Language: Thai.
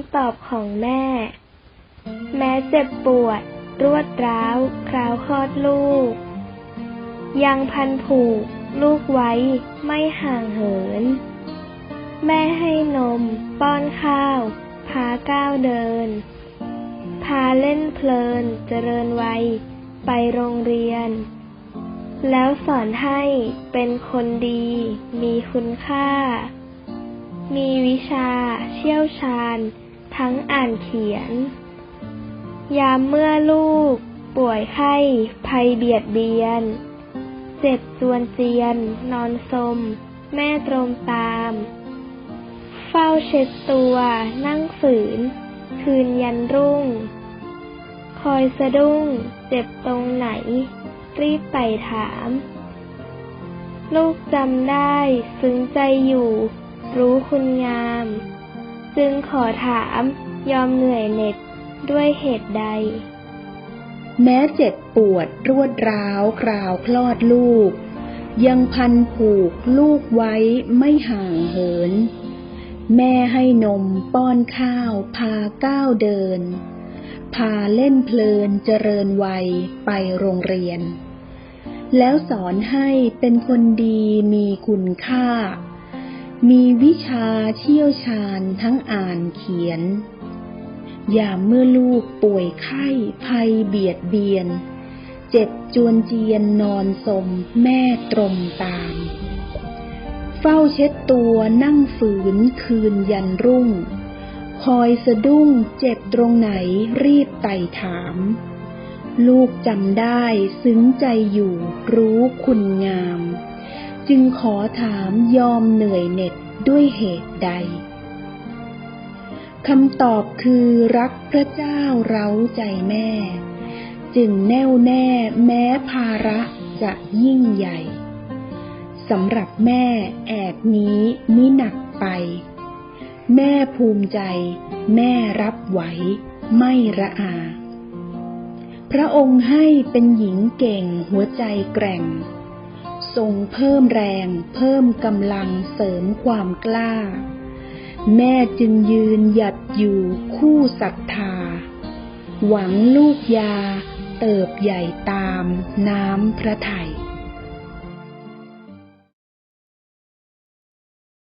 ำตอบของแม่ แม้เจ็บปวด รวดร้าว คราวคลอดลูก ยังพันผูก ลูกไว้ไม่ห่างเหิน แม่ให้นม ป้อนข้าว พาก้าวเดิน พาเล่นเพลิน เจริญวัย ไปโรงเรียน แล้วสอนให้เป็นคนดี มีคุณค่า มีวิชา เชี่ยวชาญ ทั้งอ่านเขียน ยามเมื่อลูก ป่วยไข้ ภัยเบียดเบียน เจ็บจวนเจียน นอนสม แม่ตรมตาม เฝ้าเช็ดตัว นั่งฝืน คืนยันรุ่ง คอยสะดุ้ง เจ็บตรงไหน รีบไปถาม ลูกจำได้ ซึ้งใจอยู่ รู้คุณงาม จึงขอถามยอมเหนื่อยเหน็ดด้วยเหตุใด แม้เจ็บปวดรวดร้าวคราวคลอดลูก ยังพันผูกลูกไว้ไม่ห่างเหิน แม่ให้นมป้อนข้าวพาก้าวเดิน พาเล่นเพลินเจริญวัยไปโรงเรียน แล้วสอนให้เป็นคนดีมีคุณค่า มีวิชาเชี่ยวชาญทั้งอ่านเขียน ยามเมื่อลูกป่วยไข้ภัยเบียดเบียน เจ็บจวนเจียนนอนสมแม่ตรมตาม เฝ้าเช็ดตัวนั่งฝืนคืนยันรุ่ง คอยสะดุ้งเจ็บตรงไหนรีบไต่ถาม ลูกจำได้ซึ้งใจอยู่รู้คุณงาม จึงขอถามยอมเหนื่อยเหน็ดด้วยเหตุใดคำตอบคือรักพระเจ้าเร้าใจแม่ จึงแน่วแน่แม้ภาระจะยิ่งใหญ่สำหรับแม่แอบนี้มิหนักไป แม่ภูมิใจ แม่รับไหว ไม่ระอา พระองค์ให้เป็นหญิงเก่งหัวใจแกร่ง ทรงเพิ่มแรง เพิ่มกำลังเสริมความกล้า แม่จึงยืนหยัดอยู่คู่ศรัทธา หวังลูกยาเติบใหญ่ตามน้ำพระไทย